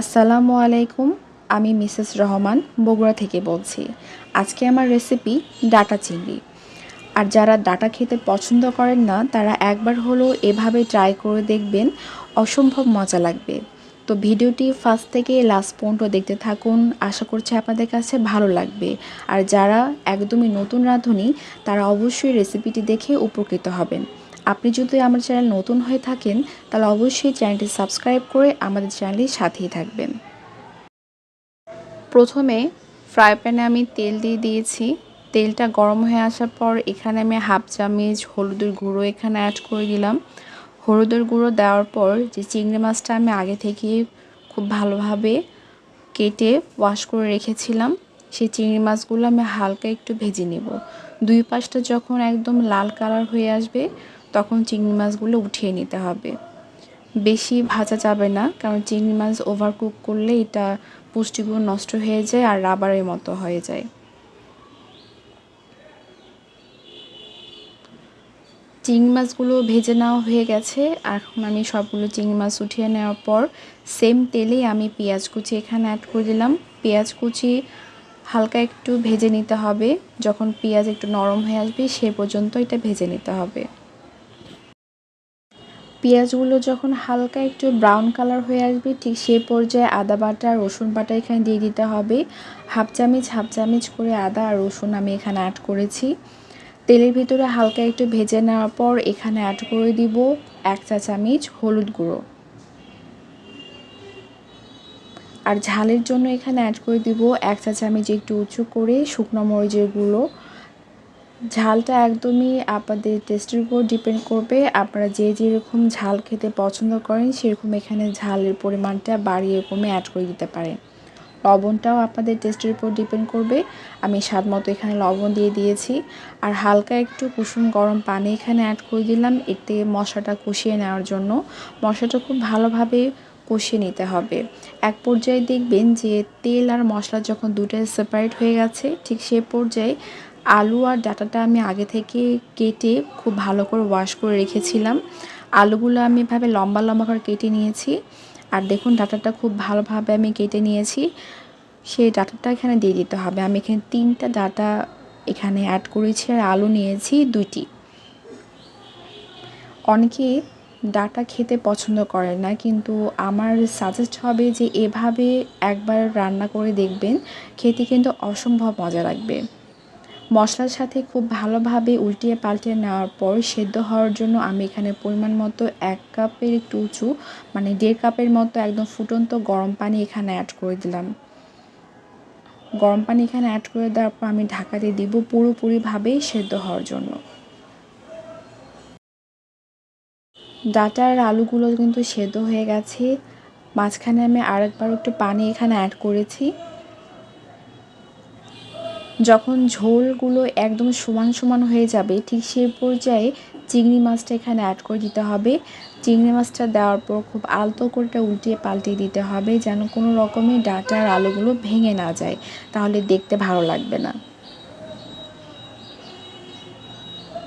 আসসালামু আলাইকুম, আমি মিসেস রহমান বগুড়া থেকে বলছি। আজকে আমার রেসিপি ডাটা চিংড়ি। আর যারা ডাটা খেতে পছন্দ করেন না, তারা একবার হলেও এভাবে ট্রাই করে দেখবেন, অসম্ভব মজা লাগবে। তো ভিডিওটি ফার্স্ট থেকে লাস্ট পর্যন্ত দেখতে থাকুন, আশা করছি আপনাদের কাছে ভালো লাগবে। আর যারা একদমই নতুন রাঁধুনি, তারা অবশ্যই রেসিপিটি দেখে উপকৃত হবেন। আপনি যদি আমার চ্যানেল নতুন হয়ে থাকেন, তাহলে অবশ্যই চ্যানেলটি সাবস্ক্রাইব করে আমাদের চ্যানেলের সাথেই থাকবেন। প্রথমে ফ্রাই প্যানে আমি তেল দিয়ে দিয়েছি। তেলটা গরম হয়ে আসার পর এখানে আমি হাফ চামচ হলুদের গুঁড়ো এখানে অ্যাড করে দিলাম। হলুদের গুঁড়ো দেওয়ার পর যে চিংড়ি মাছটা আমি আগে থেকে খুব ভালোভাবে কেটে ওয়াশ করে রেখেছিলাম, সেই চিংড়ি মাছগুলো আমি হালকা একটু ভেজে নেব। দুই পাশটা যখন একদম লাল কালার হয়ে আসবে তখন চিংড়ি মাছগুলো উঠিয়ে নিতে হবে। বেশি ভাজা যাবে না, কারণ চিংড়ি মাছ ওভার কুক করলে এটা পুষ্টিগুলো নষ্ট হয়ে যায় আর রাবারের মতো হয়ে যায়। চিংড়ি মাছগুলো ভেজে নেওয়া হয়ে গেছে। এখন আমি সবগুলো চিংড়ি মাছ উঠিয়ে নেওয়ার পর সেম তেলেই আমি পেঁয়াজ কুচি এখানে অ্যাড করে দিলাম। পেঁয়াজ কুচি হালকা একটু ভেজে নিতে হবে। যখন পেঁয়াজ একটু নরম হয়ে আসবে সে পর্যন্ত এটা ভেজে নিতে হবে। পেঁয়াজগুলো যখন হালকা একটু ব্রাউন কালার হয়ে আসবে, ঠিক সেই পর্যায়ে আদা বাটা, রসুন বাটা এখানে দিয়ে দিতে হবে। হাফ চামচ হাফ চামচ করে আদা আর রসুন আমি এখানে অ্যাড করেছি। তেলের ভিতরে হালকা একটু ভেজে নেওয়ার পর এখানে অ্যাড করে দিব এক চা চামচ হলুদ গুঁড়ো। আর ঝালের জন্য এখানে অ্যাড করে দিব এক চা চামচ একটু উঁচু করে শুকনো মরিচের গুঁড়ো। ঝালটা একদমই আপনাদের টেস্টের উপর ডিপেন্ড করবে। আপনারা যে যেরকম ঝাল খেতে পছন্দ করেন, সেরকম এখানে ঝালের পরিমাণটা বাড়িয়ে কমে অ্যাড করে দিতে পারেন। লবণটাও আপনাদের টেস্টের উপর ডিপেন্ড করবে। আমি স্বাদ মতো এখানে লবণ দিয়ে দিয়েছি। আর হালকা একটু কুসুম গরম পানি এখানে অ্যাড করে দিলাম। এতে মশলাটা কষিয়ে নেওয়ার জন্য। মশলাটা খুব ভালোভাবে কষিয়ে নিতে হবে। এক পর্যায়ে দেখবেন যে তেল আর মশলা যখন দুটোই সেপারেট হয়ে গেছে, ঠিক সে পর্যায়ে আলু আর ডাটাটা আমি আগে থেকে কেটে খুব ভালো করে ওয়াশ করে রেখেছিলাম। আলুগুলো আমি এভাবে লম্বা লম্বা করে কেটে নিয়েছি। আর দেখুন, ডাটাটা খুব ভালোভাবে আমি কেটে নিয়েছি। সেই ডাটাটা এখানে দিয়ে দিতে হবে। আমি এখানে তিনটা ডাটা এখানে অ্যাড করেছি আর আলু নিয়েছি দুইটি। অনেকে ডাটা খেতে পছন্দ করে না, কিন্তু আমার সাজেস্ট হবে যে এভাবে একবার রান্না করে দেখবেন। খেতে কিন্তু অসম্ভব মজা লাগবে। মশলার সাথে খুব ভালোভাবে উল্টিয়ে পাল্টে নেওয়ার পর সেদ্ধ হওয়ার জন্য আমি এখানে পরিমাণ মতো এক কাপের একটু উঁচু মানে দেড় কাপের মতো একদম ফুটন্ত গরম পানি এখানে অ্যাড করে দিলাম। গরম পানি এখানে অ্যাড করে দেওয়ার পর আমি ঢাকা দিয়ে দিব পুরোপুরিভাবেই সেদ্ধ হওয়ার জন্য। ডাটার আলুগুলো কিন্তু সেদ্ধ হয়ে গেছে। মাঝখানে আমি আরেকবার একটু পানি এখানে অ্যাড করেছি। যখন ঝোলগুলো একদম সমান সমান হয়ে যাবে, ঠিক সেই পর্যায়ে চিংড়ি মাছটা এখানে অ্যাড করে দিতে হবে। চিংড়ি মাছটা দেওয়ার পর খুব আলতো করে উল্টিয়ে পাল্টিয়ে দিতে হবে, যেন কোনো রকমই ডাটার আলুগুলো ভেঙে না যায়। তাহলে দেখতে ভালো লাগবে না।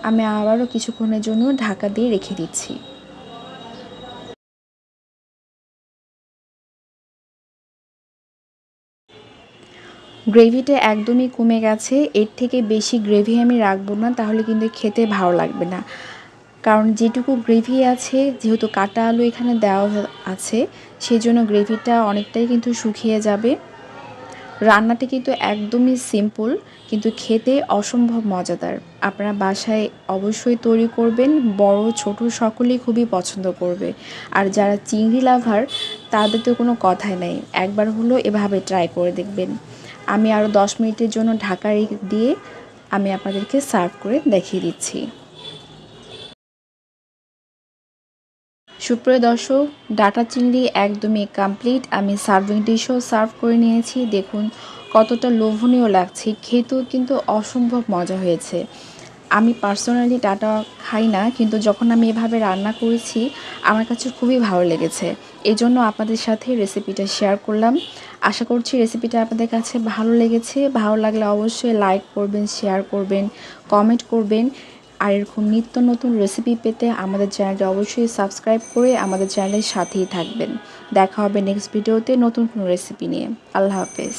আমি আবারও কিছুক্ষণের জন্য ঢাকা দিয়ে রেখে দিচ্ছি। গ্রেভিটা একদমই কমে গেছে। এর থেকে বেশি গ্রেভি আমি রাখব না, তাহলে কিন্তু খেতে ভালো লাগবে না। কারণ যেটুকু গ্রেভি আছে, যেহেতু কাটা আলু এখানে দেওয়া আছে সেই জন্য গ্রেভিটা অনেকটাই কিন্তু শুকিয়ে যাবে। রান্নাটা কিন্তু একদমই সিম্পল কিন্তু খেতে অসম্ভব মজাদার। আপনারা বাসায় অবশ্যই তৈরি করবেন, বড়, ছোট সকলেই খুবই পছন্দ করবে। আর যারা চিংড়ি লাভার, তাদের তো কোনো কথাই নেই। একবার হলো এভাবে ট্রাই করে দেখবেন। আমি আরও দশ মিনিটের জন্য ঢাকা দিয়ে আমি আপনাদেরকে সার্ভ করে দেখিয়ে দিচ্ছি। সুপ্রিয় দর্শক, ডাটা চিংড়ি একদমই কমপ্লিট আমি সার্ভিং ডিশও সার্ভ করে নিয়েছি। দেখুন, কতটা লোভনীয় লাগছে। খেতেও কিন্তু অসম্ভব মজা হয়েছে। আমি পার্সোনালি ডাটা খাই না, কিন্তু যখন আমি এভাবে রান্না করেছি, আমার কাছে খুবই ভালো লেগেছে। এই জন্য আপনাদের সাথে রেসিপিটা শেয়ার করলাম। আশা করছি রেসিপিটা আপনাদের কাছে ভালো লেগেছে। ভালো লাগলে অবশ্যই লাইক করবেন শেয়ার করবেন কমেন্ট করবেন। আর এরকম নিত্য নতুন রেসিপি পেতে আমাদের চ্যানেলটা অবশ্যই সাবস্ক্রাইব করে আমাদের চ্যানেলের সাথেই থাকবেন। দেখা হবে নেক্সট ভিডিওতে নতুন কোনো রেসিপি নিয়ে। আল্লাহ হাফেজ।